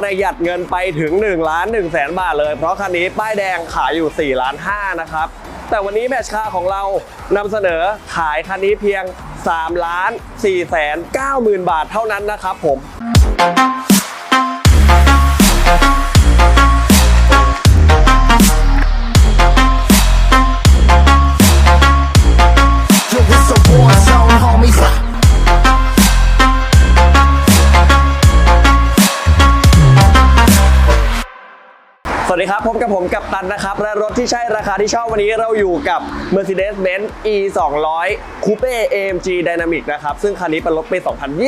ประหยัดเงินไปถึง1ล้าน1แสนบาทเลย เพราะคันนี้ป้ายแดงขายอยู่ 4 ล้าน 5 นะครับ แต่วันนี้แมชคาของเรานำเสนอขายคันนี้เพียง3ล้าน4แสน9หมื่นบาทเท่านั้นนะครับผม ครับ พบกับผมกับตันนะครับ และรถที่ใช่ราคาที่ชอบวันนี้เราอยู่กับ Mercedes-Benz E 2 0 0 Coupe AMG Dynamic นะครับ ซึ่งคันนี้เป็นรถปี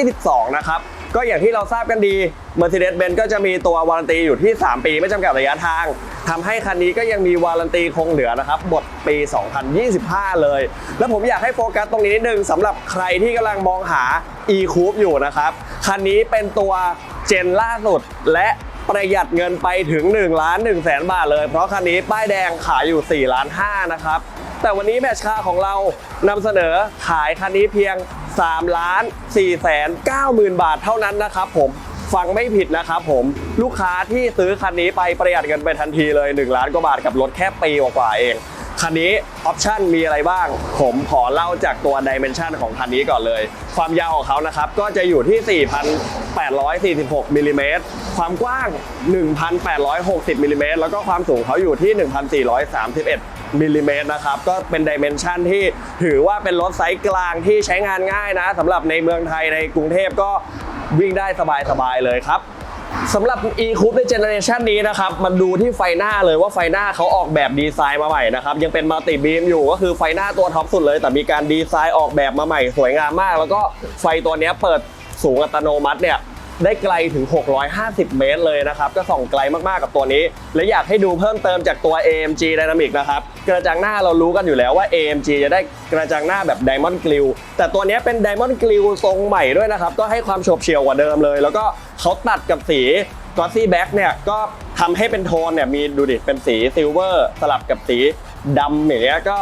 2022 นะครับ ก็อย่างที่เราทราบกันดี Mercedes-Benz ก็จะมีตัววารันตีอยู่ที่ 3 ปีไม่จำกัดระยะทางทำให้คันนี้ก็ยังมีวารันตีคงเหลือนะครับหมดปี 2025 เลย แล้วผมอยากให้โฟกัสตรงนี้นิดนึงสำหรับใครที่กำลังมองหา E Coupe อยู่นะครับ คันนี้เป็นตัวเจนล่าสุดและ ประหยัดเงินไปถึง1ล้าน1แสนบาทเลย เพราะคันนี้ป้ายแดงขายอยู่ 4 ล้าน 5 นะครับ แต่วันนี้แมชคาของเรานำเสนอขายคันนี้เพียง 3 ล้าน4แสน9หมื่นบาทเท่านั้นนะครับผมฟังไม่ผิดนะครับผมลูกค้าที่ซื้อคันนี้ไปประหยัดเงินไปทันทีเลย 1 ล้านกว่าบาทกับรถแค่ปีกว่าเอง คันนี้ออปชั่นมีอะไรบ้าง ผมขอเล่าจากตัวดิเมนชันของคันนี้ก่อนเลย ความยาวของเขานะครับ ก็จะอยู่ที่ 4,846มิลลิเมตรความกว้าง 1,860มิลลิเมตรแล้วก็ความสูงเขาอยู่ที่ 1,431มิลลิเมตรนะครับก็เป็นดิเมนชันที่ถือว่าเป็นรถไซส์กลางที่ใช้งานง่ายนะสำหรับในเมืองไทยในกรุงเทพก็วิ่งได้สบายๆเลยครับ สำหรับ e c o u p e ในเจเนอเรชันนี้นะครับมันดูที่ไฟหน้าเลยว่าไฟหน้าเขาออกแบบดีไซน์มาใหม่นะครับยังเป็นมัลติบีมอยู่ก็คือไฟหน้าตัวท็อปสุดเลย แต่มีการดีไซน์ออกแบบมาใหม่สวยงามมาก แล้วก็ไฟตัวนี้เปิดสูงอัตโนมัติเนี่ยได้ไกลถึง 650 เมตรเลยนะครับ ก็ส่องไกลมากๆกับตัวนี้ และอยากให้ดูเพิ่มเติมจากตัว AMG Dynamic นะครับ กระจังหน้าเรารู้กันอยู่แล้วว่า AMG จะได้กระจังหน้าแบบ Diamond Grill แต่ตัวนี้เป็น Diamond Grill ทรงใหม่ด้วยนะครับ ก็ให้ความโฉบเฉี่ยวกว่าเดิมเลย แล้วก็ เขาตัดกับสี Glossy Black เนี่ยก็ทำให้เป็นโทนเนี่ยมีดูดิเป็นสีซิลเวอร์สลับกับสีดำอย่างเงี้ยก็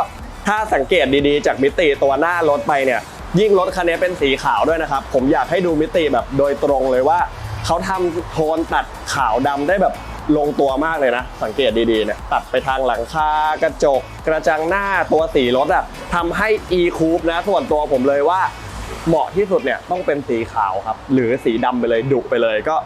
ถ้าสังเกตดีๆ จากมิติตัวหน้ารถไปเนี่ยยิ่งรถคันนี้เป็นสีขาวด้วยนะครับ ผมอยากให้ดูมิติแบบโดยตรงเลยว่า เขาทำโทนตัดขาวดำได้แบบลงตัวมากเลยนะ สังเกตดีๆเนี่ยตัดไปทางหลังคากระจก กระจังหน้าตัวสีรถอะทำให้ e coupe นะส่วนตัวผมเลยว่า เหมาะที่สุดเนี่ยต้องเป็นสีขาวครับ หรือสีดำไปเลยดุไปเลยก็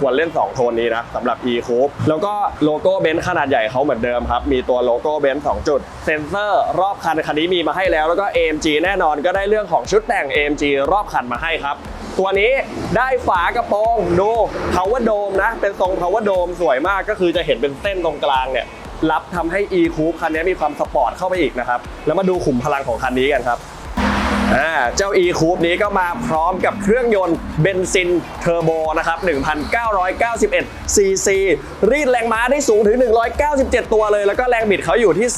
ควรเล่น 2 โทนนี้นะสำหรับ e coupe แล้วก็โลโก้เบนซ์ขนาดใหญ่เขาเหมือนเดิมครับ มีตัวโลโก้เบนซ์2จุด เซนเซอร์รอบคันคันนี้มีมาให้แล้ว แล้วก็ AMG แน่นอนก็ได้เรื่องของชุดแต่ง AMG รอบคันมาให้ครับ ตัวนี้ได้ฝากระโปรงดู power dome นะ เป็นทรง power dome สวยมากก็คือจะเห็นเป็นเส้นตรงกลางเนี่ยรับทำให้ e coupe คันนี้มีความสปอร์ตเข้าไปอีกนะครับแล้วมาดูขุมพลังของคันนี้กันครับ เจ้า e coupe นี้ก็มาพร้อมกับเครื่องยนต์เบนซินเทอร์โบนะครับ1,991 cc รีดแรงม้าได้สูงถึง 197 ตัวเลย แล้วก็แรงบิดเขาอยู่ที่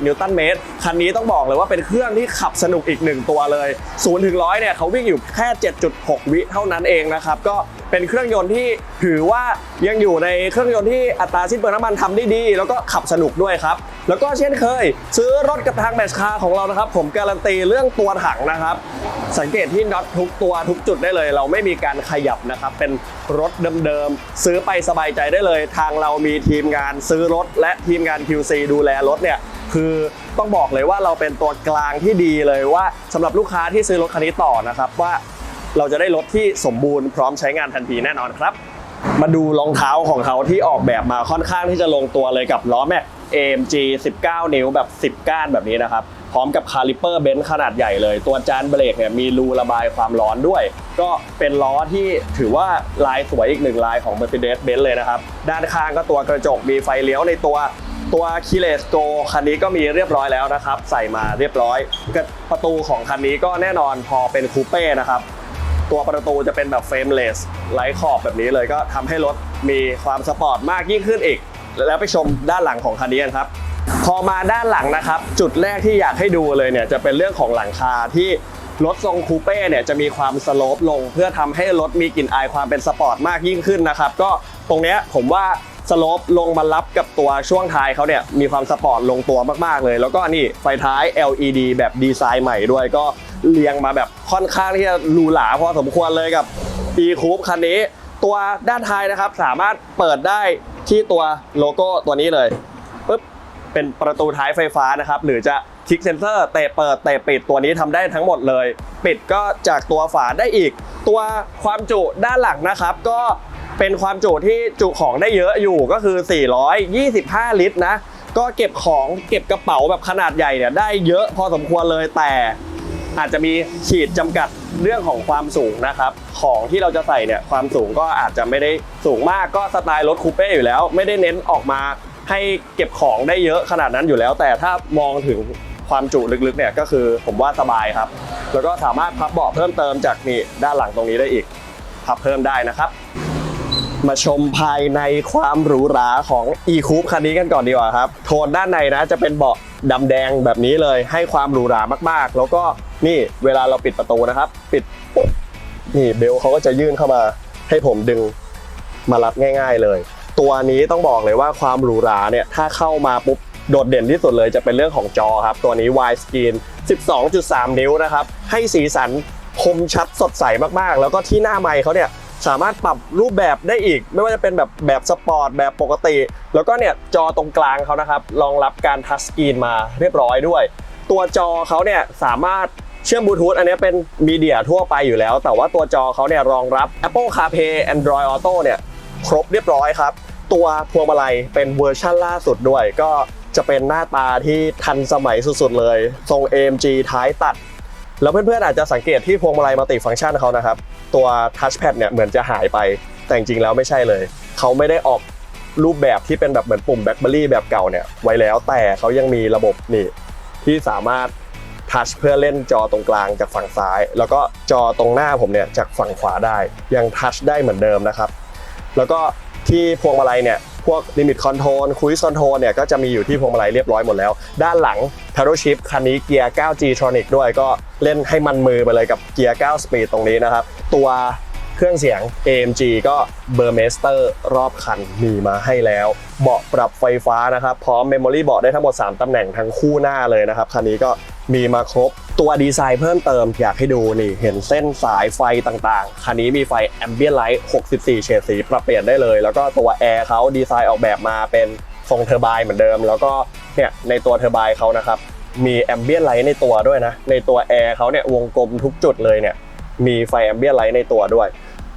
320 นิวตันเมตร คันนี้ต้องบอกเลยว่าเป็นเครื่องที่ขับสนุกอีกหนึ่งตัวเลย0ถึง100เนี่ยเขาวิ่งอยู่แค่ 7.6 วิเท่านั้นเองนะครับก็ เป็นเครื่องยนต์ที่ถือว่ายังอยู่ในเครื่องยนต์ที่อัตราสิ้นเปลืองน้ำมันทำได้ดี แล้วก็ขับสนุกด้วยครับ แล้วก็เช่นเคย ซื้อรถกับทางแมชคาของเรานะครับ ผมการันตีเรื่องตัวถังนะครับ สังเกตที่น็อตทุกตัวทุกจุดได้เลย เราไม่มีการขยับนะครับเป็นรถเดิมๆซื้อไปสบายใจได้เลย ทางเรามีทีมงานซื้อรถ และทีมงาน QC ดูแลรถเนี่ยคือต้องบอกเลยว่าเราเป็นตัวกลางที่ดีเลยว่าสำหรับลูกค้าที่ซื้อรถคันนี้ต่อนะครับว่า เราจะได้รถที่สมบูรณ์พร้อมใช้งานทันทีแน่นอนครับ มาดูรองเท้าของเขาที่ออกแบบมาค่อนข้างที่จะลงตัวเลยกับล้อแม็ก AMG 19 นิ้วแบบ 10 ก้านแบบนี้นะครับ พร้อมกับคาลิเปอร์เบนซ์ขนาดใหญ่เลย ตัวจานเบรกเนี่ยมีรูระบายความร้อนด้วย ก็เป็นล้อที่ถือว่าลายสวยอีกหนึ่งลายของ Mercedes-Benz เลยนะครับ ด้านข้างก็ตัวกระจกมีไฟเลี้ยวในตัวตัวคิเลสโกคันนี้ก็มีเรียบร้อยแล้วนะครับ ใส่มาเรียบร้อยก็ประตูของคันนี้ก็แน่นอนพอเป็นคูเป้นะครับ ตัวประตูจะเป็นแบบเฟรมเลสไร้ขอบแบบนี้เลยก็ทำให้รถมีความสปอร์ตมากยิ่งขึ้นอีก แล้วไปชมด้านหลังของคันนี้กันครับ พอมาด้านหลังนะครับ จุดแรกที่อยากให้ดูเลยเนี่ยจะเป็นเรื่องของหลังคาที่รถทรงคูเป้เนี่ยจะมีความสโลปลง เพื่อทำให้รถมีกลิ่นอายความเป็นสปอร์ตมากยิ่งขึ้นนะครับ ก็ตรงเนี้ยผมว่าสโลปลงมารับกับตัวช่วงท้ายเขาเนี่ยมีความสปอร์ตลงตัวมากๆเลย แล้วก็นี่ไฟท้าย LED แบบดีไซน์ใหม่ด้วยก็ เรียงมาแบบค่อนข้างที่จะหรูหราพอสมควรเลยกับ e coupe คันนี้ ตัวด้านท้ายนะครับสามารถเปิดได้ที่ตัวโลโก้ตัวนี้เลยปุ๊บเป็นประตูท้ายไฟฟ้านะครับ หรือจะคลิกเซนเซอร์เตะเปิดเตะปิดตัวนี้ทำได้ทั้งหมดเลย ปิดก็จากตัวฝาได้อีก ตัวความจุด้านหลังนะครับ ก็เป็นความจุที่จุของได้เยอะอยู่ก็คือ 425 ลิตรนะ ก็เก็บของเก็บกระเป๋าแบบขนาดใหญ่เนี่ยได้เยอะพอสมควรเลยแต่ อาจจะมีขีดจำกัดเรื่องของความสูงนะครับ ของที่เราจะใส่เนี่ยความสูงก็อาจจะไม่ได้สูงมากก็สไตล์รถคูเป้อยู่แล้ว ไม่ได้เน้นออกมาให้เก็บของได้เยอะขนาดนั้นอยู่แล้ว แต่ถ้ามองถึงความจุลึกๆเนี่ยก็คือผมว่าสบายครับ แล้วก็สามารถพับเบาะเพิ่มเติมจากนี่ด้านหลังตรงนี้ได้อีก พับเพิ่มได้นะครับ มาชมภายในความหรูหราของ e c o u p คันนี้กันก่อนดีกว่าครับ โทนด้านในนะจะเป็นเบาะ ดำแดงแบบนี้เลยให้ความหรูหรามากๆ แล้วก็นี่เวลาเราปิดประตูนะครับ ปิดปุ๊บนี่เบลเขาก็จะยื่นเข้ามาให้ผมดึงมารับง่าย ๆเลย ตัวนี้ต้องบอกเลยว่าความหรูหราเนี่ยถ้าเข้ามาปุ๊บโดดเด่นที่สุดเลยจะเป็นเรื่องของจอครับ ตัวนี้ wide screen 12.3 นิ้วนะครับ ให้สีสันคมชัดสดใสมากๆ แล้วก็ที่หน้าไมค์เขาเนี่ย สามารถปรับรูปแบบได้อีก ไม่ว่าจะเป็นแบบแบบสปอร์ตแบบปกติ แล้วก็เนี่ยจอตรงกลางเขานะครับรองรับการทัชสกรีนมาเรียบร้อยด้วย ตัวจอเขาเนี่ยสามารถเชื่อมบลูทูธอันนี้เป็นมีเดียทั่วไปอยู่แล้ว แต่ว่าตัวจอเขาเนี่ยรองรับ Apple CarPlay Android Auto เนี่ยครบเรียบร้อยครับ ตัวพวงมาลัยเป็นเวอร์ชั่นล่าสุดด้วย ก็จะเป็นหน้าตาที่ทันสมัยสุดๆเลย ทรง AMG ท้ายตัด แล้วเพื่อนๆอาจจะสังเกตที่พวงมาลัยมัลติฟังก์ชันเขานะครับ ตัวทัชแพดเนี่ยเหมือนจะหายไป แต่จริงๆแล้วไม่ใช่เลย เขาไม่ได้ออกรูปแบบที่เป็นแบบเหมือนปุ่มแบล็คเบอรี่แบบเก่าเนี่ยไว้แล้วแต่เขายังมีระบบนี่ที่สามารถทัชเพื่อเล่นจอตรงกลางจากฝั่งซ้าย แล้วก็จอตรงหน้าผมเนี่ยจากฝั่งขวาได้ ยังทัชได้เหมือนเดิมนะครับ แล้วก็ที่พวงมาลัยเนี่ย พวก Limit Control Cruise Control เนี่ยก็จะมีอยู่ที่พวงมาลัยเรียบร้อยหมดแล้ว ด้านหลัง Paddle Shift คันนี้เกียร์ 9G Tronic ด้วยก็เล่นให้มันมือไปเลยกับเกียร์ 9 Speed ตรงนี้นะครับ ตัว เครื่องเสียง AMG ก็ Burmester รอบคันมีมาให้แล้ว เบาะปรับไฟฟ้านะครับ พร้อม Memory เบาะได้ทั้งหมด 3 ตำแหน่งทั้งคู่หน้าเลยนะครับ คันนี้ก็มีมาครบตัวดีไซน์เพิ่มเติมอยากให้ดูนี่ เห็นเส้นสายไฟต่างๆ คันนี้มีไฟ Ambient Light 64 เฉดสีปรับเปลี่ยนได้เลย แล้วก็ตัวแอร์เขาดีไซน์ออกแบบมาเป็นทรงเทอร์ไบน์เหมือนเดิม แล้วก็เนี่ยในตัวเทอร์ไบน์เขานะครับมีแอมเบียนไลท์ในตัวด้วยนะ ในตัวแอร์เขาเนี่ยวงกลมทุกจุดเลยเนี่ยมีไฟแอมเบียนไลท์ในตัวด้วย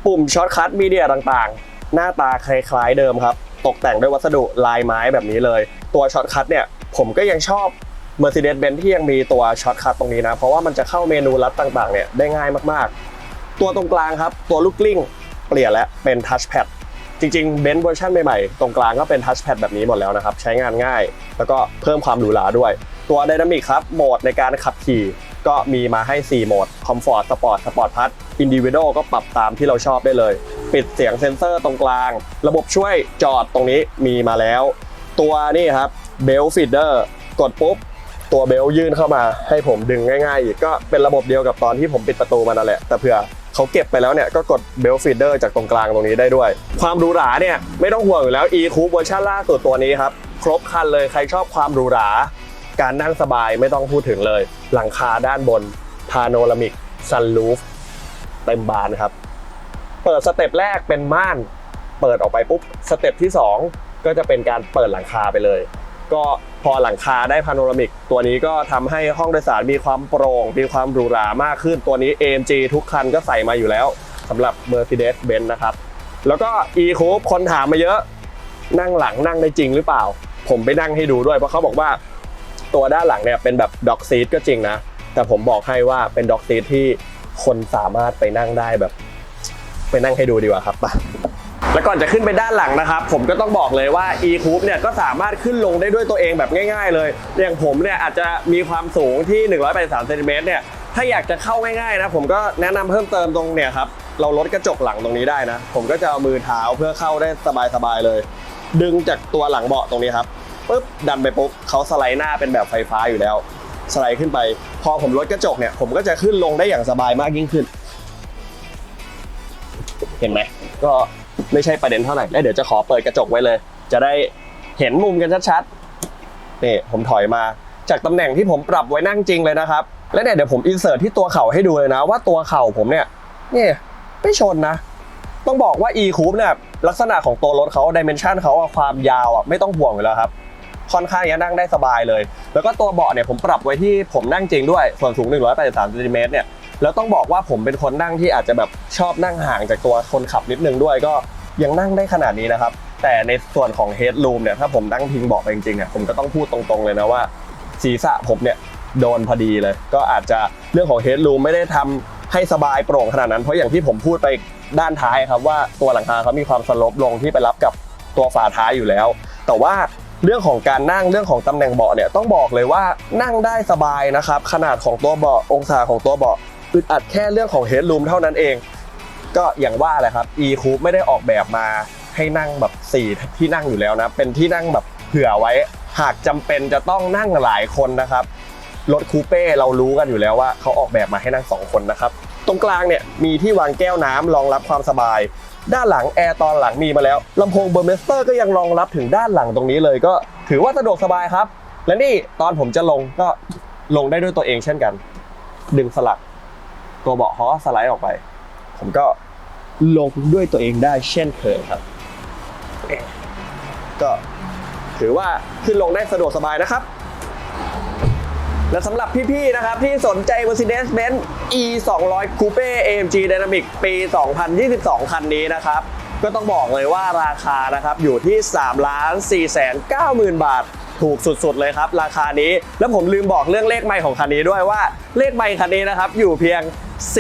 ปุ่มช็อตคัทมีเดียต่างๆ หน้าตาคล้ายๆเดิมครับ ตกแต่งด้วยวัสดุลายไม้แบบนี้เลย ตัวช็อตคัทเนี่ยผมก็ยังชอบ Mercedes-Benz ที่ยังมีตัวช็อตคัทตรงนี้นะ เพราะว่ามันจะเข้าเมนูลัดต่างๆเนี่ยได้ง่ายมากๆ ตัวตรงกลางครับ ตัวลูกกลิ้งเปลี่ยนแล้วเป็นทัชแพดจริงๆเบนซ์เวอร์ชันใหม่ๆ ตรงกลางก็เป็นทัชแพดแบบนี้หมดแล้วนะครับ ใช้งานง่าย แล้วก็เพิ่มความหรูหราด้วย ตัว d y นามิกครับโหมดในการขับขี่ ก็มีมาให้ 4 โหมด Comfort Sport Sport Plus Individual ก็ปรับตามที่เราชอบได้เลย ปิดเสียงเซ็นเซอร์ตรงกลาง ระบบช่วยจอดตรงนี้มีมาแล้ว ตัวนี่ครับเบลฟีดเดอร์กดปุ๊บ ตัวเบลยื่นเข้ามาให้ผมดึงง่ายๆอีกก็เป็นระบบเดียวกับตอนที่ผมปิดประตูมันนั่นแหละ แต่เผื่อเขาเก็บไปแล้วเนี่ยก็กดเบลฟีดเดอร์จากตรงกลางตรงนี้ได้ด้วย ความหรูหราเนี่ยไม่ต้องห่วงอยู่แล้ว e c o u p e เวอร์ชันล่าสุดตัวนี้ครับครบคันเลยใครชอบความหรูหรา การนั่งสบายไม่ต้องพูดถึงเลย หลังคาด้านบนพาโนรามิกซันลูฟเต็มบานครับ เปิดสเต็ปแรกเป็นม่าน เปิดออกไปปุ๊บสเต็ปที่ 2 ก็จะเป็นการเปิดหลังคาไปเลย ก็พอหลังคาได้พาโนรามิก ตัวนี้ก็ทำให้ห้องโดยสารมีความโปร่ง มีความหรูหรามากขึ้นตัวนี้ AMG ทุกคันก็ใส่มาอยู่แล้วสำหรับ Mercedes-Benz นะครับ แล้วก็ e c o u p e คนถามมาเยอะ นั่งหลังนั่งได้จริงหรือเปล่า ผมไปนั่งให้ดูด้วยเพราะเขาบอกว่า ตัวด้านหลังเนี่ยเป็นแบบด็อกซีทก็จริงนะ แต่ผมบอกให้ว่าเป็นด็อกซีทที่คนสามารถไปนั่งได้แบบ ไปนั่งให้ดูดีกว่าครับไปแล้วก่อนจะขึ้นไปด้านหลังนะครับ ผมก็ต้องบอกเลยว่า e c o u p เนี่ยก็สามารถขึ้นลงได้ด้วยตัวเองแบบง่าย ๆ เลยอย่างผมเนี่ยอาจจะมีความสูงที่ 183เซนติเมตรเนี่ยถ้าอยากจะเข้าง่ายๆนะผมก็แนะนำเพิ่มเติมตรงเนี่ยครับเราลดกระจกหลังตรงนี้ได้นะ ผมก็จะเอามือเท้าเพื่อเข้าได้สบายๆเลย ดึงจากตัวหลังเบาะตรงนี้ครับ ปุ๊บดันไปปุ๊บเขาสไลด์หน้าเป็นแบบไฟฟ้าอยู่แล้ว สไลด์ขึ้นไป พอผมลดกระจกเนี่ยผมก็จะขึ้นลงได้อย่างสบายมากยิ่งขึ้น เห็นไหมก็ไม่ใช่ประเด็นเท่าไหร่แล้วเดี๋ยวจะขอเปิดกระจกไว้เลย จะได้เห็นมุมกันชัดๆนี่ผมถอยมา จากตำแหน่งที่ผมปรับไว้นั่งจริงเลยนะครับ และเนี่ยเดี๋ยวผมอินเสิร์ตที่ตัวเข่าให้ดูเลยนะ ว่าตัวเข่าผมเนี่ยนี่ไม่ชนนะ ต้องบอกว่า e coupe เนี่ยลักษณะของตัวรถเขาดิเมนชันเขาความยาวอะไม่ต้องห่วงอยู่แล้วครับ ค่อนข้างจะนั่งได้สบายเลย แล้วก็ตัวเบาะเนี่ยผมปรับไว้ที่ผมนั่งจริงด้วย ส่วนสูง 183เซนติเมตรเนี่ย แล้วต้องบอกว่าผมเป็นคนนั่งที่อาจจะแบบชอบนั่งห่างจากตัวคนขับนิดนึงด้วย ก็ยังนั่งได้ขนาดนี้นะครับ แต่ในส่วนของ headroom เนี่ย ถ้าผมนั่งพิงเบาะไปจริงๆอะผมก็ต้องพูดตรงๆเลยนะว่า ศีรษะผมเนี่ยโดนพอดีเลย ก็อาจจะเรื่องของ headroom ไม่ได้ทำให้สบายโปร่งขนาดนั้น เพราะอย่างที่ผมพูดไปด้านท้ายครับว่าตัวหลังคาเขามีความสลบลงที่ไปรับกับตัวฝาท้ายอยู่แล้ว แต่ว่า เรื่องของการนั่งเรื่องของตำแหน่งเบาะเนี่ยต้องบอกเลยว่านั่งได้สบายนะครับ ขนาดของตัวเบาะองศาของตัวเบาะอึดอัดแค่เรื่องของ headroom เท่านั้นเอง ก็อย่างว่าแหละครับ e coupe ไม่ได้ออกแบบมาให้นั่งแบบ 4 ที่นั่งอยู่แล้วนะ เป็นที่นั่งแบบเผื่อไว้ หากจำเป็นจะต้องนั่งหลายคนนะครับรถคูเป้เรารู้กันอยู่แล้วว่าเขาออกแบบมาให้นั่ง 2 คนนะครับ ตรงกลางเนี่ยมีที่วางแก้วน้ำรองรับความสบาย ด้านหลังแอร์ตอนหลังมีมาแล้วลำโพงเบอร์เมสเตอร์ก็ยังรองรับถึงด้านหลังตรงนี้เลยก็ถือว่าสะดวกสบายครับ และนี่ตอนผมจะลงก็ลงได้ด้วยตัวเองเช่นกัน ดึงสลักตัวเบาะเขาก็สไลด์ออกไป ผมก็ลงด้วยตัวเองได้เช่นเคยครับ ก็ถือว่าขึ้นลงได้สะดวกสบายนะครับ และสำหรับพี่ๆนะครับที่สนใจ Mercedes-Benz E 2 0 0 Coupe AMG Dynamic ปี 2022 คันนี้นะครับ ก็ต้องบอกเลยว่าราคานะครับอยู่ที่ 3 ล้าน4แสน9หมื่นบาท ถูกสุดๆเลยครับ ราคานี้ แล้วผมลืมบอกเรื่องเลขไมล์ของคันนี้ด้วยว่าเลขไมล์คันนี้นะครับอยู่เพียง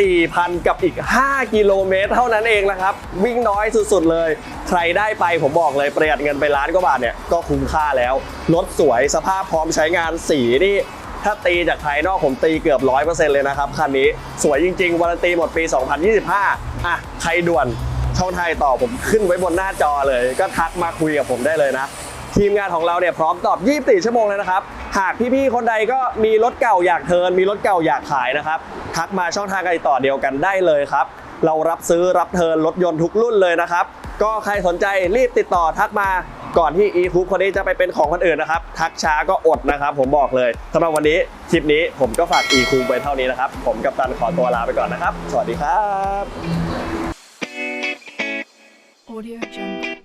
4,000 กับอีก 5 กิโลเมตร เท่านั้นเองนะครับ วิ่งน้อยสุดๆเลย ใครได้ไปผมบอกเลยประหยัดเงินไปล้านกว่าบาทเนี่ยก็คุ้มค่าแล้วรถสวยสภาพพร้อมใช้งานสีนี่ ถ้าตีจากภายนอกผมตีเกือบ 100%เลยนะครับคันนี้สวยจริงๆวารันตีหมดปี 2025 อะ ใครด่วนช่องไทยต่อผมขึ้นไว้บนหน้าจอเลย ก็ทักมาคุยกับผมได้เลยนะทีมงานของเราเนี่ยพร้อมตอบ 24 ชั่วโมงเลยนะครับ หากพี่ๆ คนใดก็มีรถเก่าอยากเทิน มีรถเก่าอยากขายนะครับ ทักมาช่องทางการติดต่อเดียวกันได้เลยครับ เรารับซื้อรับเทิร์นรถยนต์ทุกรุ่นเลยนะครับ ก็ใครสนใจรีบติดต่อทักมา ก่อนที่ e c o u p คนนี้จะไปเป็นของคนอื่นนะครับ ทักช้าก็อดนะครับ ผมบอกเลยสำหรับวันนี้คลิปนี้ผมก็ฝาก e c o u p ไปเท่านี้นะครับ ผมกับตันขอตัวลาไปก่อนนะครับ สวัสดีครับ Audio Jungle.